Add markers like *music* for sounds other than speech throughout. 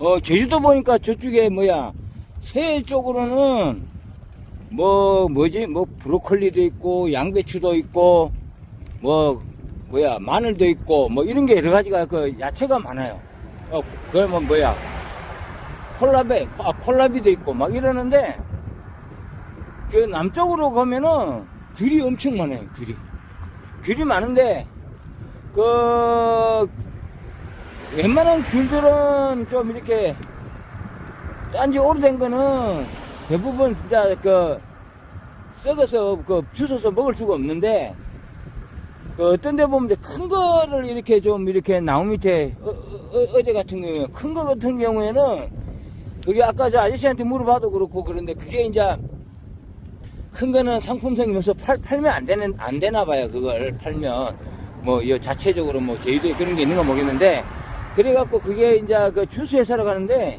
어, 제주도 보니까 저쪽에 뭐야, 서해 쪽으로는 뭐, 뭐지, 뭐, 브로콜리도 있고, 양배추도 있고, 뭐, 뭐야, 마늘도 있고, 뭐, 이런 게 여러 가지가 그 야채가 많아요. 어, 그러면 뭐야, 콜라비, 아, 콜라비도 있고, 막 이러는데, 그 남쪽으로 가면은 귤이 엄청 많아요, 귤이. 귤이 많은데, 그, 웬만한 귤들은 좀 이렇게, 딴지 오래된 거는 대부분 진짜 그, 썩어서 그 주워서 먹을 수가 없는데, 그 어떤 데 보면 큰 거를 이렇게 좀 이렇게 나무 밑에, 어, 어, 제 같은 경우에, 큰 거 같은 경우에는, 그게 아까 저 아저씨한테 물어봐도 그렇고 그런데 그게 이제, 큰 거는 상품성이면서 팔, 팔면 안 되는, 안 되나 봐요, 그걸 팔면. 뭐, 이 자체적으로 뭐, 제주도에 그런 게 있는가 모르겠는데, 그래갖고 그게 이제 그 주스회사로 가는데,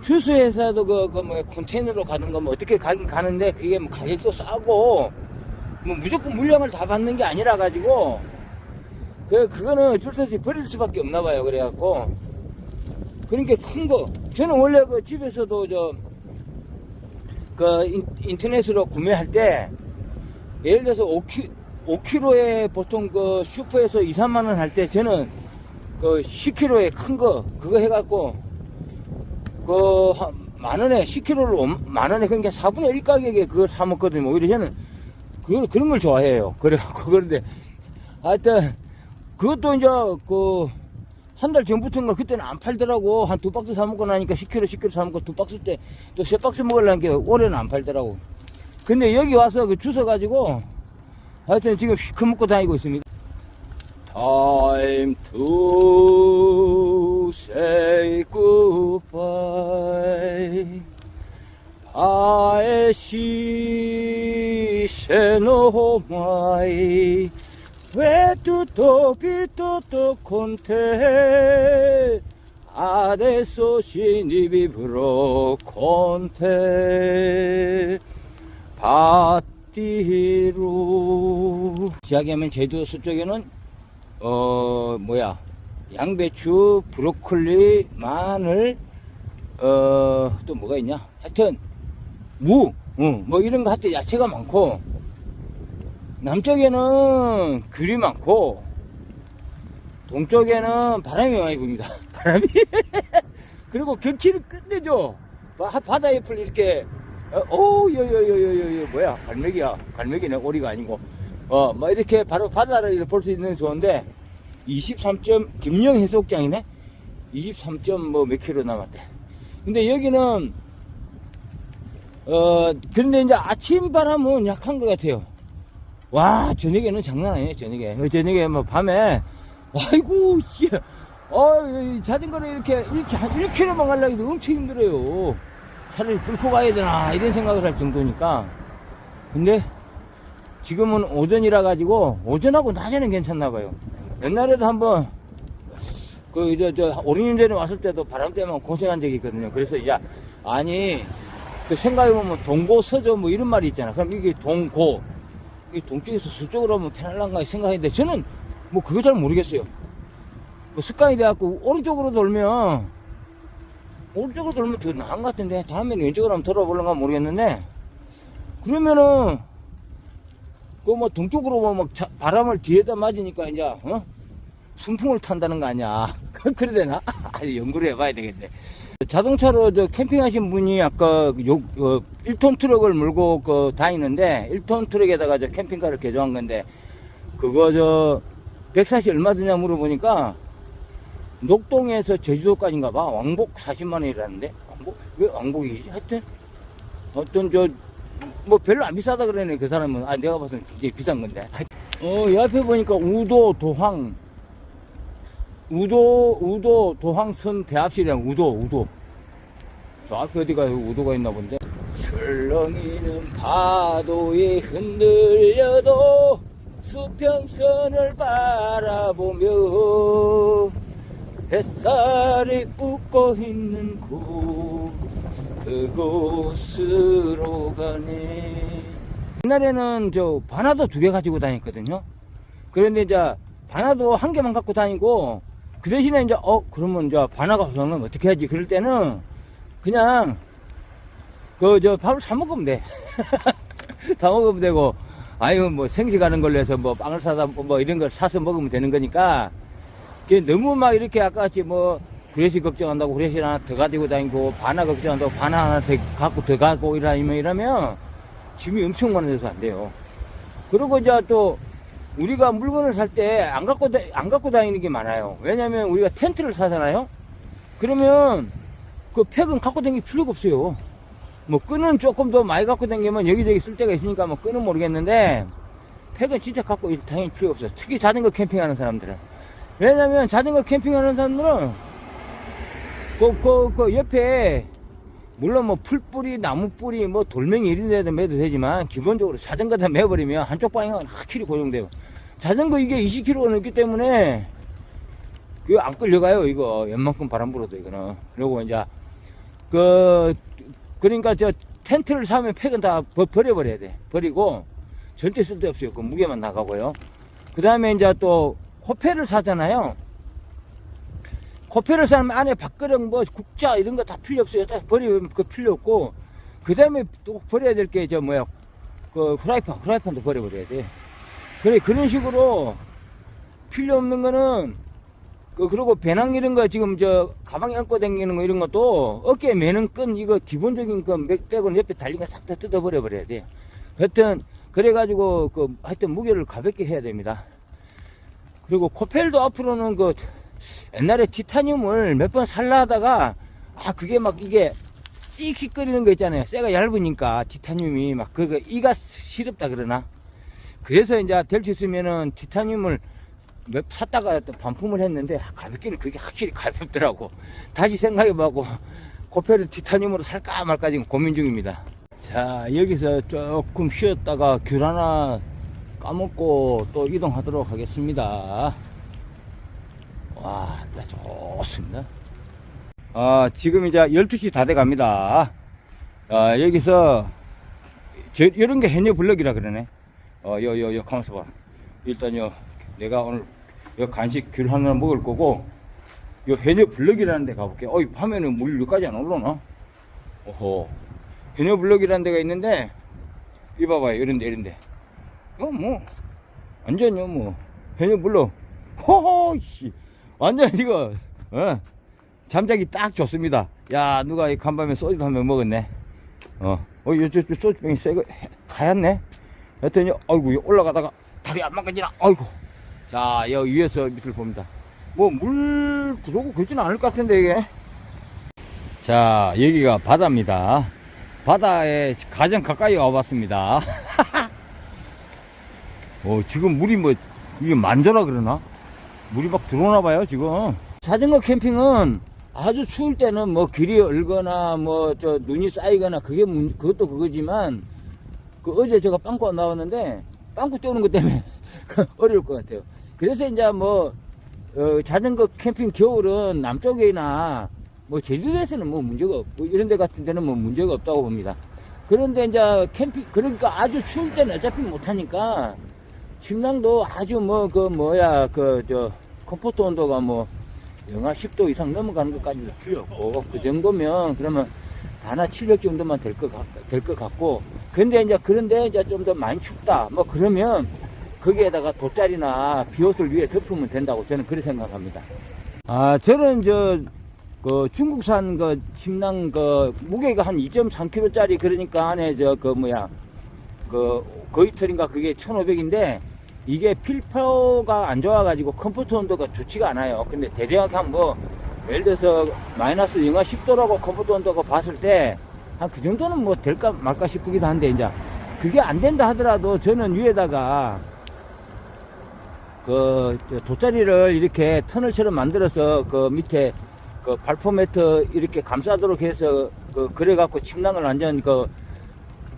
주스회사도 그, 그 뭐, 컨테이너로 가는 거 뭐, 어떻게 가긴 가는데, 그게 뭐, 가격도 싸고, 뭐, 무조건 물량을 다 받는 게 아니라 가지고, 그, 그거는 어쩔 수 없이 버릴 수밖에 없나 봐요, 그래갖고. 그러니까 큰 거. 저는 원래 그 집에서도 저, 그 인, 인터넷으로 구매할 때 예를 들어서 5키, 5kg에 보통 그 슈퍼에서 2, 3만 원 할 때 저는 그 10kg에 큰 거 그거 해갖고 그 만 원에 10kg를 만 원에 그러니까 4분의 1 가격에 그걸 사 먹거든요. 오히려 저는 그 그런 걸 좋아해요. *laughs* 그래갖고 그런데 하여튼 그것도 이제 그 한 달 전부터인가 그때는 안 팔더라고. 한 두 박스 사 먹고 나니까 10kg, 10kg 사 먹고 두 박스 때 또 세 박스 먹으려는 게 올해는 안 팔더라고. 근데 여기 와서 그 주워 가지고 하여튼 지금 시커 먹고 다니고 있습니다. Time to say goodbye. I see, say no, my. Where to the pito to conte? Adesso si nibi bro conte. 밭띠로. 지하게 하면 제주도 서쪽에는 어 뭐야. 양배추 브로콜리 마늘 어 또 뭐가 있냐? 하여튼 무 어, 뭐 이런 거 하여튼 야채가 많고 남쪽에는 귤이 많고 동쪽에는 바람이 많이 붑니다. *laughs* 바람이. *laughs* 그리고 경치는 끝내줘. 바- 바다잎을 이렇게 오요요 요 요 요 뭐야. 갈매기야. 갈매기네. 오리가 아니고 어 뭐 이렇게 바로 바다를 볼 수 있는 좋은데 23점 김영 해수욕장이네 23.뭐몇 킬로 남았대. 근데 여기는 어 근데 이제 아침 바람은 약한 것 같아요. 와, 저녁에는 장난 아니에요, 저녁에. 어, 저녁에 뭐 밤에, 아이고, 씨. 어, 이 자전거를 이렇게, 이렇게 한 1km만 가려고 해도 엄청 힘들어요. 차라리 끌고 가야 되나, 이런 생각을 할 정도니까. 근데, 지금은 오전이라 가지고, 오전하고 낮에는 괜찮나 봐요. 옛날에도 한번, 그, 저, 저, 5, 6년 전에 왔을 때도 바람 때문에 고생한 적이 있거든요. 그래서, 야, 아니, 그 생각해 보면 동고, 서저 뭐 이런 말이 있잖아. 그럼 이게 동고, 이 동쪽에서 서쪽으로 하면 편할란가 생각했는데 저는 뭐 그거 잘 모르겠어요. 뭐 습관이 돼갖고 오른쪽으로 돌면 오른쪽으로 돌면 더 나은 것 같은데 다음에는 왼쪽으로 한번 돌아볼란가 모르겠는데 그러면은 그 뭐 동쪽으로 보면 막 자- 바람을 뒤에다 맞으니까 이제 어? 순풍을 탄다는 거 아니야? *laughs* 그래 되나? *laughs* 아니 연구를 해봐야 되겠네. 자동차로 저 캠핑하신 분이 아까 요, 어, 1톤 트럭을 몰고 그 다니는데 1톤 트럭에다가 저 캠핑카를 개조한 건데 그거 저 백사시 얼마 드냐 물어보니까 녹동에서 제주도까지인가 봐 왕복 40만 원이라는데 왕복 왜 왕복이지 하여튼 어떤 저 뭐 별로 안 비싸다 그러네 그 사람은. 아 내가 봐서는 굉장히 비싼 건데. 어이 앞에 보니까 우도 도항 우도 우도 도항선 대합실이랑 우도 우도. 저 앞에 어디가 우도가 있나 본데. 출렁이는 파도에 흔들려도 수평선을 바라보며 햇살이 웃고 있는 곳 그곳으로 가네 옛날에는 저 바나도 두 개 가지고 다녔거든요 그런데 이제 바나도 한 개만 갖고 다니고 그 대신에 이제, 어, 그러면 이제 반화가 우선은 어떻게 하지? 그럴 때는 그냥 그, 저, 밥을 사 먹으면 돼. *laughs* 사 먹으면 되고, 아유, 뭐 생식하는 걸로 해서 뭐 빵을 사다 뭐 이런 걸 사서 먹으면 되는 거니까, 너무 막 이렇게 아까 같이 뭐, 후레쉬 걱정한다고 후레쉬 하나 더 가지고 다니고, 반화 걱정한다고 반화 하나 더 갖고 더 가고 이러면, 이러면 짐이 엄청 많아져서 안 돼요. 그리고 이제 또, 우리가 물건을 살 때 안 갖고, 다- 안 갖고 다니는 게 많아요. 왜냐면 우리가 텐트를 사잖아요? 그러면 그 팩은 갖고 다닐 필요가 없어요. 뭐 끈은 조금 더 많이 갖고 다니면 여기저기 쓸 데가 있으니까 뭐 끈은 모르겠는데 팩은 진짜 갖고 다닐 필요 없어요. 특히 자전거 캠핑하는 사람들은. 왜냐면 자전거 캠핑하는 사람들은 그, 그, 그 옆에 물론 뭐 풀뿌리, 나무뿌리, 뭐 돌멩이 이런 데도 매도 되지만 기본적으로 자전거다 매버리면 한쪽 방향은 확실히 고정돼요. 자전거 이게 20kg가 넘기 때문에 그거 안 끌려가요 이거. 웬만큼 바람 불어도 이거는. 그리고 이제 그 그러니까 저 텐트를 사면 팩은 다 버, 버려버려야 돼. 버리고 절대 쓸데없어요. 그 무게만 나가고요. 그 다음에 이제 또 코페를 사잖아요 코페를 사면 안에 밥그릇 뭐 국자 이런 거 다 필요 없어요 다 버리면 그 필요 없고 그 다음에 또 버려야 될 게 저 뭐야 그 후라이팬 후라이팬도 버려버려야 돼 그래 그런 식으로 필요 없는 거는 그 그리고 배낭 이런 거 지금 저 가방에 얹고 다니는 거 이런 것도 어깨에 매는 끈 이거 기본적인 그 맥백은 옆에 달린 거 싹 다 뜯어버려 버려야 돼. 하여튼 그래가지고 그 하여튼 무게를 가볍게 해야 됩니다. 그리고 코펠도 앞으로는 그 옛날에 티타늄을 몇 번 살라 하다가 아 그게 막 이게 씩씩거리는 거 있잖아요. 쇠가 얇으니까 티타늄이 막 그거 이가 시렵다 그러나 그래서 이제 될 수 있으면은 티타늄을 몇 샀다가 또 반품을 했는데 아, 가볍기는 그게 확실히 가볍더라고. 다시 생각해보고 코페를 티타늄으로 살까 말까 지금 고민 중입니다. 자 여기서 조금 쉬었다가 귤 하나 까먹고 또 이동하도록 하겠습니다. 와, 나 좋습니다. 아, 지금 이제 12시 다 돼 갑니다. 아, 여기서 저, 이런 게 해녀 블럭이라 그러네. 어, 요, 요, 요, 가만있어 봐. 일단 요, 내가 오늘 요 간식 귤 하나 먹을 거고, 요 해녀 블럭이라는 데 가볼게. 어이, 밤에는 물 여기까지 안 올라오나? 오호. 해녀 블럭이라는 데가 있는데, 이 봐봐요. 이런 데, 이런 데. 어, 뭐, 완전요, 뭐. 해녀 블럭. 호호, 씨. 완전 이거, 어, 잠자기 딱 좋습니다. 야, 누가 이 간밤에 소주 한병 먹었네. 어, 어, 요, 저, 저 소주병이 새거 하얗네. 아이고, 여기 올라가다가 다리 안 망가지나, 아이고. 자, 여기 위에서 밑을 봅니다. 뭐, 물 들어오고 그러지는 않을 것 같은데, 이게. 자, 여기가 바다입니다. 바다에 가장 가까이 와봤습니다. *laughs* 어, 지금 물이 뭐, 이게 만져라 그러나? 물이 막 들어오나 봐요, 지금. 자전거 캠핑은 아주 추울 때는 뭐 길이 얼거나 뭐 저 눈이 쌓이거나 그게 문, 그것도 그거지만 그 어제 제가 빵꾸 나왔는데 빵꾸 때우는 것 때문에 *laughs* 어려울 것 같아요. 그래서 이제 뭐 어, 자전거 캠핑 겨울은 남쪽이나 뭐 제주도에서는 뭐 문제가 없고 이런 데 같은 데는 뭐 문제가 없다고 봅니다. 그런데 이제 캠핑 그러니까 아주 추울 때는 어차피 못 하니까 침낭도 아주 뭐 그 뭐야 그 저 컴포트 온도가 뭐 영하 10도 이상 넘어가는 것까지는 필요 없고 그 정도면 그러면 하나 700 정도만 될 것 될 것 같고 근데 이제 그런데 이제 좀 더 많이 춥다 뭐 그러면 거기에다가 돗자리나 비옷을 위에 덮으면 된다고 저는 그렇게 생각합니다. 아 저는 저 그 중국산 그 침낭 그 무게가 한 2.3kg짜리 그러니까 안에 저 그 뭐야 그 거이털인가 그게 1,500인데 이게 필터가 안 좋아가지고 컴포트 온도가 좋지가 않아요. 근데 대략 한뭐 예를 들어서 마이너스 영하 10도라고 컴포트 온도가 봤을 때 한 그 정도는 뭐 될까 말까 싶기도 한데 이제 그게 안 된다 하더라도 저는 위에다가 그저 돗자리를 이렇게 터널처럼 만들어서 그 밑에 그 발포 매트 이렇게 감싸도록 해서 그 그래 갖고 침낭을 완전 그,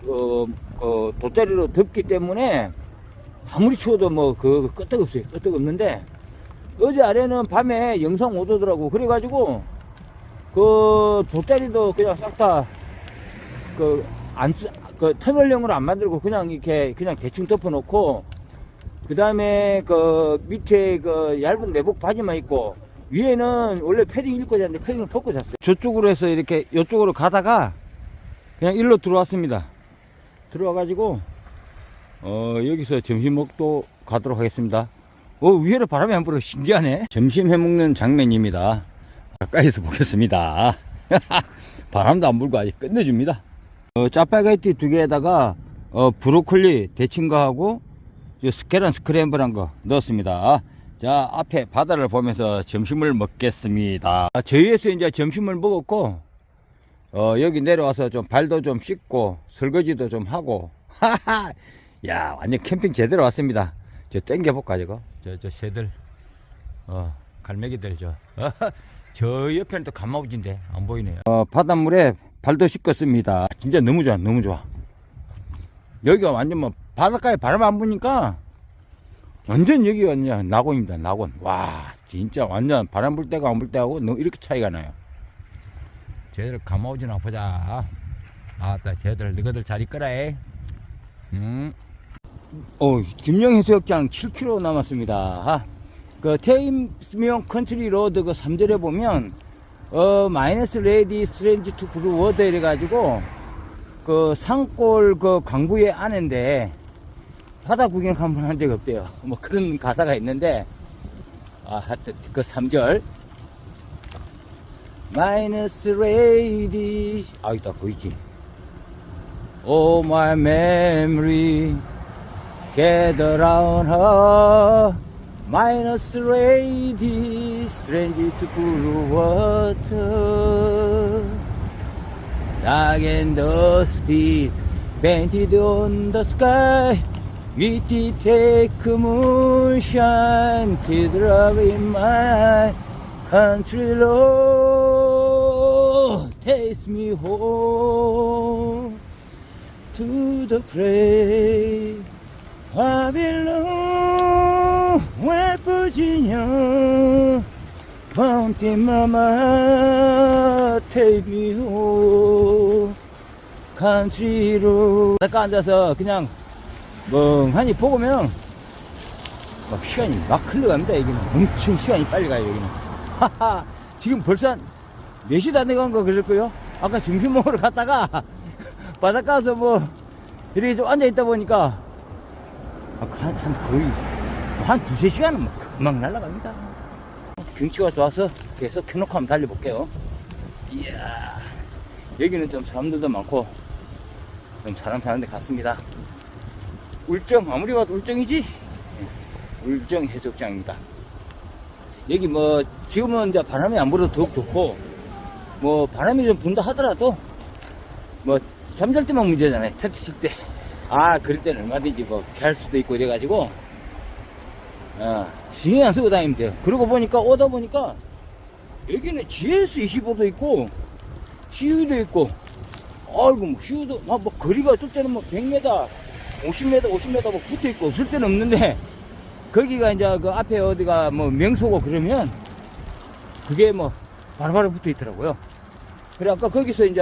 그, 그 돗자리로 덮기 때문에 아무리 추워도 뭐 그 끄떡 없어요. 끄떡 없는데 어제 아래는 밤에 영상 5도더라고. 그래가지고 그 돗자리도 그냥 싹 다 그 안, 쓰- 그 터널형으로 안 만들고 그냥 이렇게 그냥 대충 덮어놓고 그 다음에 그 밑에 그 얇은 내복 바지만 입고 위에는 원래 패딩 입고 잤는데 패딩을 벗고 잤어요. 저쪽으로 해서 이렇게 이쪽으로 가다가 그냥 일로 들어왔습니다. 들어와가지고 어 여기서 점심 먹도 가도록 하겠습니다. 어 위에로 바람이 안 불어 신기하네. 점심 해 먹는 장면입니다. 가까이서 보겠습니다. *laughs* 바람도 안 불고 아직 끝내줍니다. 어, 짜파게티 두 개에다가 어, 브로콜리 데친 거하고 이 계란 스크램블한 거 넣었습니다. 자 앞에 바다를 보면서 점심을 먹겠습니다. 아, 저희에서 이제 점심을 먹었고 어, 여기 내려와서 좀 발도 좀 씻고 설거지도 좀 하고 *laughs* 하하 야 완전 캠핑 제대로 왔습니다. 저 땡겨볼까 저거 저 저 새들 어 갈매기들 저 *laughs* 저 옆에는 또 감마우진데 안 보이네요. 어, 바닷물에 발도 씻겼습니다. 진짜 너무 좋아, 너무 좋아. 여기가 완전 뭐 바닷가에 바람 안 부니까 완전 여기가 그냥 낙원입니다, 낙원. 와, 진짜 완전 바람 불 때가 안 불 때하고 이렇게 차이가 나요. 쟤들 감아오지나 보자. 아따, 쟤들 너희들 잘. 에. 음. 어, 김영 해수욕장 7km 남았습니다. 그 테임스명 컨트리 로드 그 3절에 보면 어 마이너스 레디 스트레인지 투 브루 워드 이래가지고 그 산골 그 강부의 안인데 바다 구경 한 번 한 적 없대요. *laughs* 뭐 그런 가사가 있는데 아 하여튼 그 3절 마이너스 레디 아 있다 보이지 Oh my memory gather round her minus lady strange to blue water. Dark and dusty painted on the sky. With the take moonshine teardrop in my country road takes me home to the place Mountain Mama, take me home. country로. 잠깐 앉아서 그냥 멍하니 보고면 막 시간이 막 흘러갑니다. 여기는 엄청 시간이 빨리 가요. 여기는. 하하. 지금 벌써 한 4시 다 돼간 거 그럴 거요. 아까 점심 먹으러 갔다가 *laughs* 바닷가 가서 뭐 이렇게 좀 앉아 있다 보니까 한, 한 거의 한 두세 시간은 뭐 금방 날아갑니다. 경치가 좋아서 계속 켜놓고 한번 달려볼게요. 이야, 여기는 좀 사람들도 많고 좀 사람 사는 데 같습니다. 울정, 아무리 봐도 울정이지? 예, 울정 해수욕장입니다. 여기 뭐 지금은 이제 바람이 안 불어도 더욱 좋고 뭐 바람이 좀 분다 하더라도 뭐 잠잘 때만 문제잖아요. 텐트 칠 때. 아, 그럴 때는 얼마든지 뭐, 피할 수도 있고 이래가지고, 어, 신경 안 쓰고 다니면 돼요. 그러고 보니까, 오다 보니까, 여기는 GS25도 있고, CU도 있고, 아이고, 뭐, CU도, 막 뭐, 거리가 어떨 때는 뭐, 100m, 50m, 50m 뭐 붙어 있고, 없을 때는 없는데, 거기가 이제 그 앞에 어디가 뭐, 명소고 그러면, 그게 뭐, 바로바로 붙어 있더라고요. 그래, 아까 거기서 이제,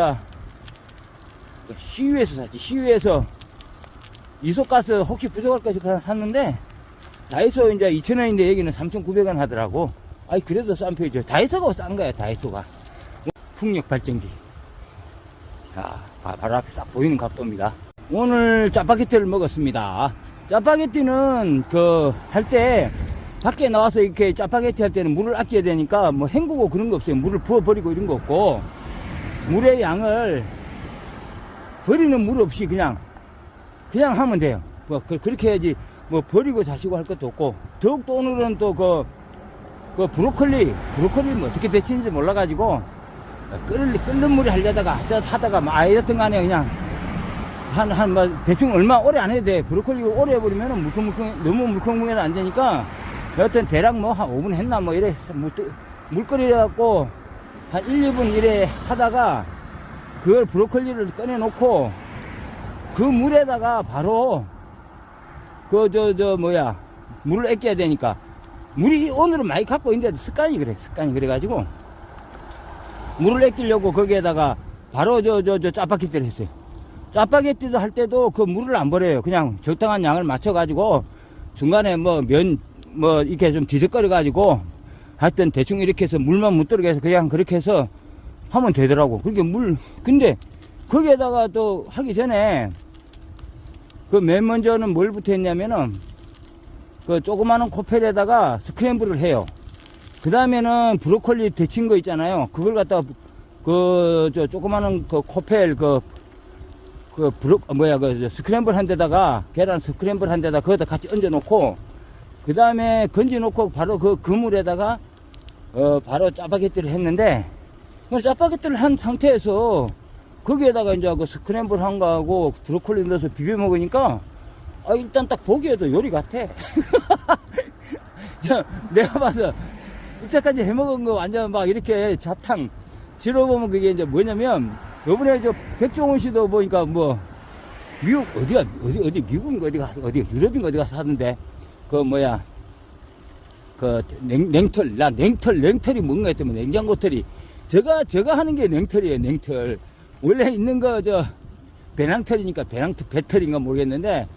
시유에서 샀지. 시유에서 이소가스 혹시 부족할까 싶어서 샀는데 다이소 이제 2,000원인데 여기는 3,900원 하더라고. 아이 그래도 싼 편이죠. 다이소가 싼 거야 다이소가. 풍력 발전기. 자 바- 바로 앞에 싹 보이는 각도입니다. 오늘 짜파게티를 먹었습니다. 짜파게티는 그 할 때 밖에 나와서 이렇게 짜파게티 할 때는 물을 아껴야 되니까 뭐 헹구고 그런 거 없어요. 물을 부어 버리고 이런 거 없고 물의 양을 버리는 물 없이 그냥 그냥 하면 돼요. 뭐 그, 렇게 해야지 뭐 버리고 자시고 할 것도 없고 더욱더 오늘은 또그 그 브로콜리 브로콜리 뭐 어떻게 데치는지 몰라가지고 끓을 끓는 물에 하려다가 저 하다가 막 아이였던 간에 그냥 한한 뭐 대충 얼마 오래 안 해도 돼 브로콜리 오래 해버리면은 물컹물컹 너무 물컹물컹해는 안 되니까 여하튼 대략 뭐 한 5분 했나 뭐 이래 물, 물 끓여갖고 한 1, 2분 이래 하다가 그걸 브로콜리를 꺼내놓고 그 물에다가 바로 그 저저 뭐야 물을 애껴야 되니까 물이 오늘은 많이 갖고 있는데 습관이 그래 습관이 그래가지고 물을 애끼려고 거기에다가 바로 저 저 저 짜파게티를 했어요 짜파게티도 할 때도 그 물을 안 버려요 그냥 적당한 양을 맞춰 가지고 중간에 뭐 면뭐 이렇게 좀 뒤적거려 가지고 하여튼 대충 이렇게 해서 물만 못 들어게 해서 그냥 그렇게 해서 하면 되더라고. 그렇게 물, 근데 거기에다가 또 하기 전에 그 맨 먼저는 뭘 붙어 있냐면은 그 조그마한 코펠에다가 스크램블을 해요. 그 다음에는 브로콜리 데친 거 있잖아요. 그걸 갖다가 그 저 조그마한 그 코펠 그그 브로 어, 뭐야 그 스크램블 한 데다가 계란 스크램블 한 데다 거기다 같이 얹어 놓고 그 다음에 건져 놓고 바로 그 그물에다가 어 바로 짜파게티를 했는데 그 짜파게티를 한 상태에서 거기에다가 이제 그 스크램블 한 거하고 브로콜리 넣어서 비벼 먹으니까 아 일단 딱 보기에도 요리 같아. *laughs* 저, 내가 봐서 이때까지 해먹은 거 완전 막 이렇게 자탕 지러보면 그게 이제 뭐냐면 요번에 저 백종원 씨도 보니까 뭐 미국 어디가 어디 어디 미국인가 어디 가서 어디 유럽인가 어디 가서 하던데 그 뭐야 그 냉, 냉털 나 냉털 냉털이 뭔가 했더니 냉장고 털이 제가 제가 하는 게 냉털이에요 냉털 원래 있는 거 저 배낭털이니까 배낭털 배털인가 모르겠는데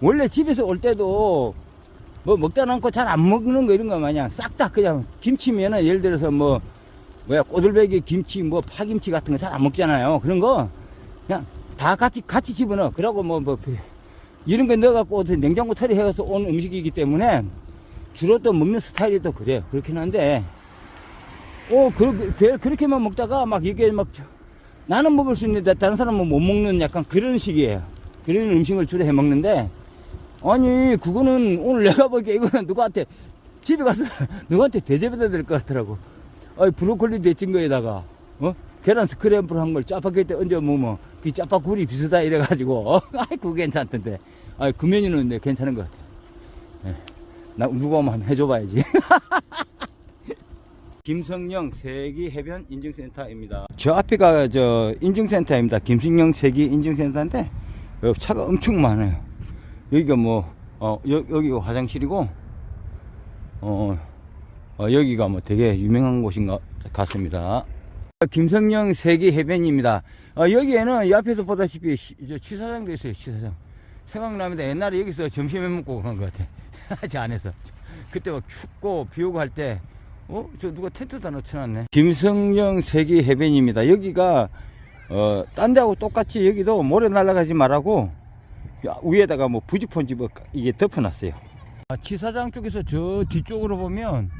원래 집에서 올 때도 뭐 먹다 남고 잘 안 먹는 거 이런 거 마냥 싹 다 그냥 김치면은 예를 들어서 뭐 뭐야 꼬들배기 김치 뭐 파김치 같은 거 잘 안 먹잖아요. 그런 거 그냥 다 같이 같이 집어넣어. 그러고 뭐 뭐 이런 거 넣어갖고 냉장고 털이 해서 온 음식이기 때문에 주로 또 먹는 스타일이 또 그래요. 그렇긴 한데. 어 그렇게 그- 그렇게만 먹다가 막 이게 막 저- 나는 먹을 수 있는데 다른 사람은 못 먹는 약간 그런 식이에요. 그런 음식을 주로 해 먹는데 아니 그거는 오늘 내가 보기에 이거는 누구한테 집에 가서 *laughs* 누구한테 대접해야 될 것 같더라고. 아이 브로콜리 데친 거에다가 어? 계란 스크램블 한 걸 짜파게티 얹어 먹으면 그 짜파구리 비슷하다 이래가지고 어? *laughs* 아이 그거 괜찮던데. 아이 그 메뉴는 내 괜찮은 것 같아 예. 나 누가 한번 해줘봐야지 *laughs* 김성령 세기 해변 인증센터입니다 저 앞에가 저 인증센터입니다 김성령 세기 인증센터인데 여기 차가 엄청 많아요 여기가 뭐, 어, 여, 여기가 화장실이고, 어, 어, 여기가 뭐 되게 유명한 곳인 것 같습니다. 김성령 세계 해변입니다. 어, 여기에는 이 앞에서 보다시피 시, 저 취사장도 있어요, 취사장. 생각납니다. 옛날에 여기서 점심에 먹고 그런 것 같아. *laughs* 저 안에서. 그때 막 춥고 비 오고 할 때, 어? 저 누가 텐트 다 넣쳐놨네. 김성령 세계 해변입니다. 여기가, 어, 딴 데하고 똑같이 여기도 모래 날아가지 말라고 야, 위에다가 뭐 부직폰지 뭐 이게 덮어놨어요. 아, 치사장 쪽에서 저 뒤쪽으로 보면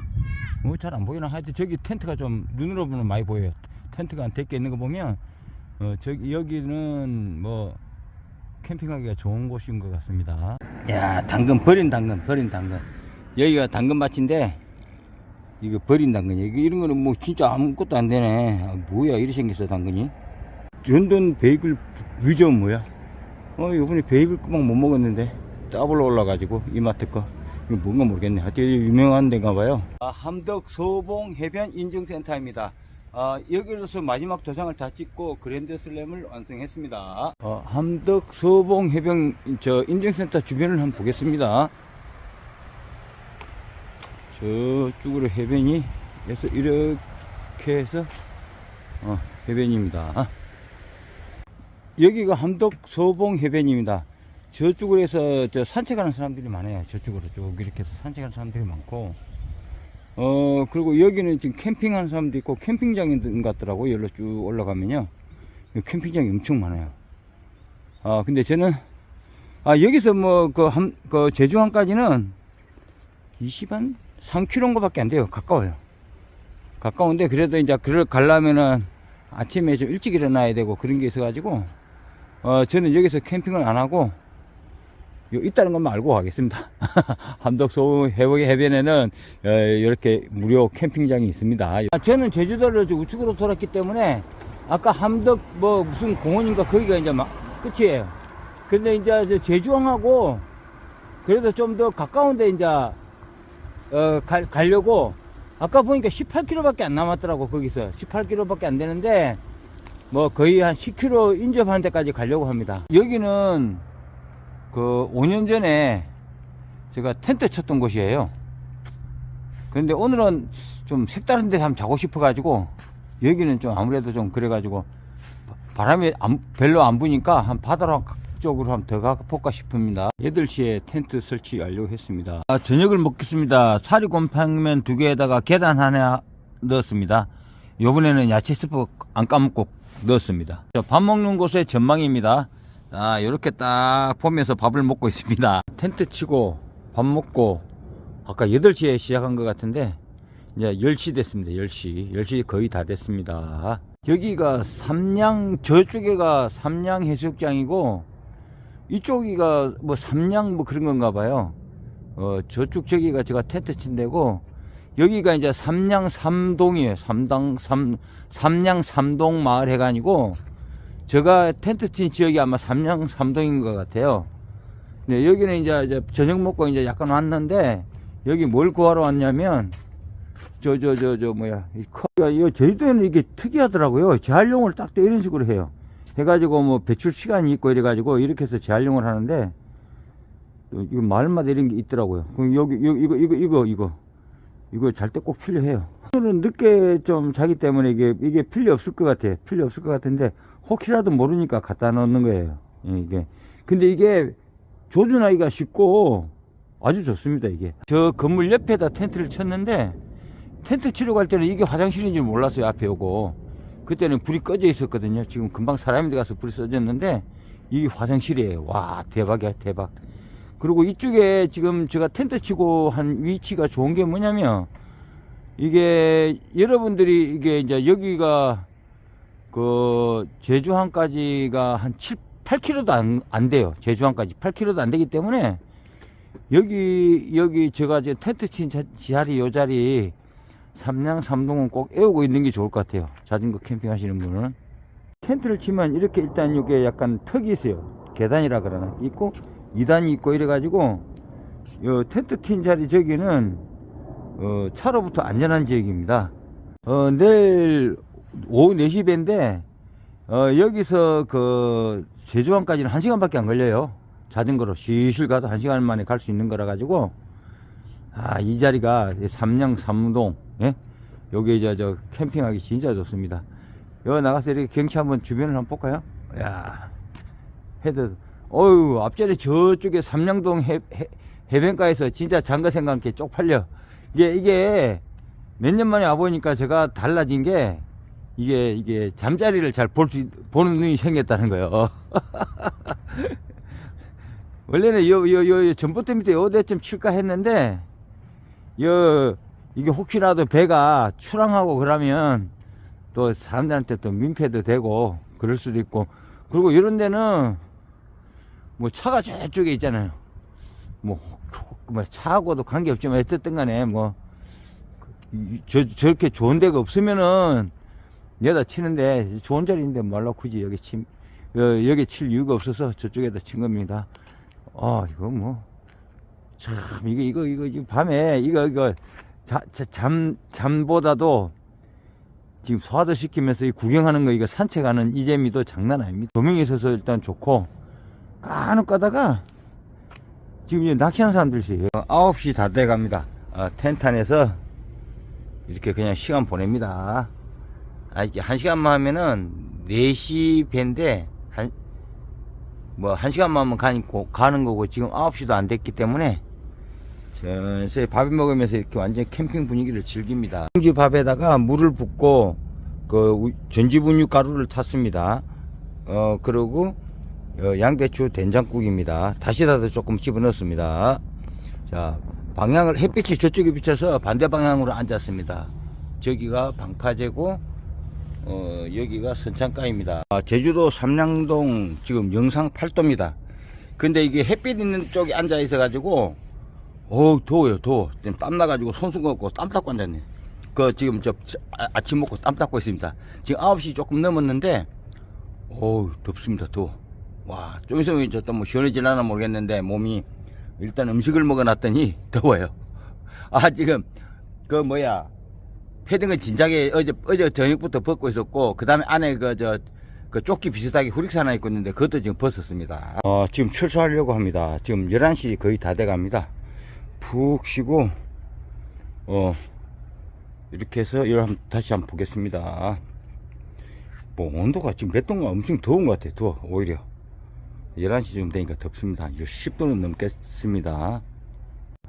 뭐 잘 안 보이나 하여튼 저기 텐트가 좀 눈으로 보면 많이 보여요. 텐트가 한 100개 있는 거 보면 어 저기 여기는 뭐 캠핑하기가 좋은 곳인 것 같습니다. 야 당근 버린 당근 버린 당근 여기가 당근 밭인데 이거 버린 당근이 이거 이런 거는 뭐 진짜 아무것도 안 되네. 아, 뭐야 이리 생겼어 당근이. 연돈 베이글 뮤지엄 뭐야? 어, 요번에 베이글 꼬막 못 먹었는데, 더블로 올라가지고, 이마트 거. 이거 뭔가 모르겠네. 하여튼 유명한 데인가 봐요. 아, 함덕 소봉 해변 인증센터입니다. 아, 여기로서 마지막 도장을 다 찍고 그랜드 슬램을 완성했습니다. 어, 함덕 소봉 해변 저 인증센터 주변을 한번 보겠습니다. 저쪽으로 해변이 해서 이렇게 해서 어, 해변입니다. 여기가 함덕 소봉 해변입니다. 저쪽으로 해서 저 산책하는 사람들이 많아요. 저쪽으로 쭉 이렇게 해서 산책하는 사람들이 많고, 어, 그리고 여기는 지금 캠핑하는 사람도 있고, 캠핑장인 것 같더라고요. 여기로 쭉 올라가면요. 캠핑장이 엄청 많아요. 아, 근데 저는, 아, 여기서 뭐, 그, 함, 그, 제주항까지는 20한 3km 밖에 안 돼요. 가까워요. 가까운데, 그래도 이제, 그걸 가려면은 아침에 좀 일찍 일어나야 되고 그런 게 있어가지고, 어, 저는 여기서 캠핑을 안 하고, 요 있다는 것만 알고 가겠습니다. *laughs* 함덕소 해복의 해변에는 어, 이렇게 무료 캠핑장이 있습니다. 아, 저는 제주도를 저 우측으로 돌았기 때문에 아까 함덕 뭐 무슨 공원인가 거기가 이제 막 끝이에요. 근데 이제 저 제주항하고 그래도 좀 더 가까운데 이제 어, 가, 가려고 아까 보니까 18km밖에 안 남았더라고 거기서 18km밖에 안 되는데 뭐 거의 한 10km 인접하는 데까지 가려고 합니다. 여기는 그 5년 전에 제가 텐트 쳤던 곳이에요. 그런데 오늘은 좀 색다른 데서 한번 자고 싶어 가지고 여기는 좀 아무래도 좀 그래 가지고 바람이 안- 별로 안 부니까 한 바다로 쪽으로 한번 더 가볼까 싶습니다. 8시에 텐트 설치 완료했습니다. 아, 저녁을 먹겠습니다. 사리 곰탕면 두 개에다가 계란 하나 넣었습니다. 요번에는 야채 스프 안 까먹고 넣었습니다. 자, 밥 먹는 곳의 전망입니다. 아, 이렇게 딱 보면서 밥을 먹고 있습니다. 텐트 치고 밥 먹고 아까 8시에 시작한 것 같은데 이제 10시 됐습니다. 10시. 10시 거의 다 됐습니다. 여기가 삼양 저쪽에가 삼양 해수욕장이고 이쪽이가 뭐 삼양 뭐 그런 건가 봐요. 어 저쪽 저기가 제가 텐트 친 데고 여기가 이제 삼양 삼동이에요. 삼당 삼 삼양 삼동 마을 해가지고 제가 텐트 친 지역이 아마 삼양 삼동인 것 같아요. 네 여기는 이제, 이제 저녁 먹고 이제 약간 왔는데 여기 뭘 구하러 왔냐면 저 저 저저 뭐야 이 커, 이 제주도에는 이게 특이하더라고요. 재활용을 딱또 이런 식으로 해요. 해가지고 뭐 배출 시간이 있고 이래가지고 이렇게 해서 재활용을 하는데 또 이거 마을마다 이런 게 있더라고요. 그럼 여기 여기 이거 이거 이거 이거 이거 잘 때 꼭 필요해요. 오늘은 늦게 좀 자기 때문에 이게 이게 필요 없을 것 같아. 필요 없을 것 같은데 혹시라도 모르니까 갖다 넣는 거예요. 예, 이게 근데 이게 조준하기가 쉽고 아주 좋습니다 이게. 저 건물 옆에다 텐트를 쳤는데 텐트 치러 갈 때는 이게 화장실인 줄 몰랐어요 앞에 오고 그때는 불이 꺼져 있었거든요. 지금 금방 사람이 들어가서 불이 써졌는데 이게 화장실이에요. 와 대박이야 대박. 그리고 이쪽에 지금 제가 텐트 치고 한 위치가 좋은 게 뭐냐면 이게 여러분들이 이게 이제 여기가 그 제주항까지가 한 7, 8km도 안, 안 돼요. 제주항까지 8km도 안 되기 때문에 여기 여기 제가 이제 텐트 친 자- 자리 요 자리 삼양 삼동은 꼭 애우고 있는 게 좋을 것 같아요. 자전거 캠핑 하시는 분은. 텐트를 치면 이렇게 일단 이게 약간 턱이 있어요. 계단이라 그러나. 있고, 2단이 있고 이래가지고, 요 텐트 튄 자리 저기는, 어, 차로부터 안전한 지역입니다. 어, 내일 오후 4시 배인데, 어, 여기서 그, 제주항까지는 1시간밖에 안 걸려요. 자전거로 실실 가도 1시간 만에 갈 수 있는 거라 가지고, 아, 이 자리가 삼양 삼동, 예? 여기 이제 저 캠핑하기 진짜 좋습니다. 여기 나가서 이렇게 경치 한번 주변을 한번 볼까요? 야 헤드, 어유 앞자리 저쪽에 삼양동 해, 해, 해변가에서 진짜 장거 생각게 쪽팔려. 이게, 이게 몇 년 만에 와 보니까 제가 달라진 게 이게, 이게 잠자리를 잘 볼 수, 보는 눈이 생겼다는 거예요. *laughs* 원래는 요, 요, 요, 요 전봇대 밑에 요대쯤 칠까 했는데, 여 이게 혹시라도 배가 출항하고 그러면 또 사람들한테 또 민폐도 되고 그럴 수도 있고. 그리고 이런 데는 뭐 차가 저쪽에 있잖아요. 뭐, 뭐 차하고도 관계없지만 어쨌든 간에 뭐 저, 저렇게 좋은 데가 없으면은 여기다 치는데 좋은 자리인데 말라 굳이 여기 침 어, 여기 칠 이유가 없어서 저쪽에다 친 겁니다. 아 이거 뭐 참 이거 이거 이거 지금 밤에 이거 이거 자, 자, 잠 잠보다도 지금 소화도 시키면서 이 구경하는 거 이거 산책하는 이 재미도 장난 아닙니다. 조명이 있어서 일단 좋고 까놓 까다가 지금 이제 낚시하는 사람들 있어요. 9시 다 돼 갑니다. 어, 텐트 안에서 이렇게 그냥 시간 보냅니다. 아, 이게 한 시간만 하면은 4시 배인데 한, 뭐, 한 시간만 하면 가는 거고 지금 9시도 안 됐기 때문에 천천히 밥을 먹으면서 이렇게 완전 캠핑 분위기를 즐깁니다. 지 밥에다가 물을 붓고 그 우- 전지 분유 가루를 탔습니다. 어 그리고 어, 양배추 된장국입니다. 다시다도 조금 집어넣습니다. 자 방향을 햇빛이 저쪽에 비쳐서 반대 방향으로 앉았습니다. 저기가 방파제고 어, 여기가 선창가입니다. 아, 제주도 삼양동 지금 영상 8도입니다. 근데 이게 햇빛 있는 쪽에 앉아 있어 가지고 어우 더워요 더워 지금 땀 나가지고 손수 걷고 땀 닦고 앉았네 그 지금 저 아- 아침 먹고 땀 닦고 있습니다 지금 9시 조금 넘었는데 어우 덥습니다 더워 와좀 있으면 저또 뭐 시원해질라나 모르겠는데 몸이 일단 음식을 먹어놨더니 *laughs* 더워요 아 지금 그 뭐야 패딩은 진작에 어제 어제 저녁부터 벗고 있었고 그 다음에 안에 그저 그 조끼 비슷하게 후릭스 하나 입고 있는데 그것도 지금 벗었습니다. 어, 지금 출소하려고 합니다. 지금 11시 거의 다 돼 갑니다. 푹 쉬고 어 이렇게 해서 이걸 한번 다시 한번 보겠습니다 뭐 온도가 지금 몇 도가 엄청 더운 것 같아 더워 오히려 11시쯤 되니까 덥습니다. 이거 10도는 넘겠습니다.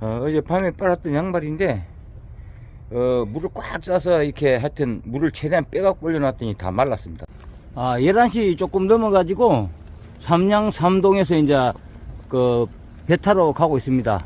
어, 어제 밤에 빨았던 양말인데, 어, 물을 꽉 짜서 이렇게 하여튼 물을 최대한 빼갖고 올려놨더니 다 말랐습니다. 아, 11시 조금 넘어가지고, 삼양 삼동에서 이제 그 배 타러 가고 있습니다.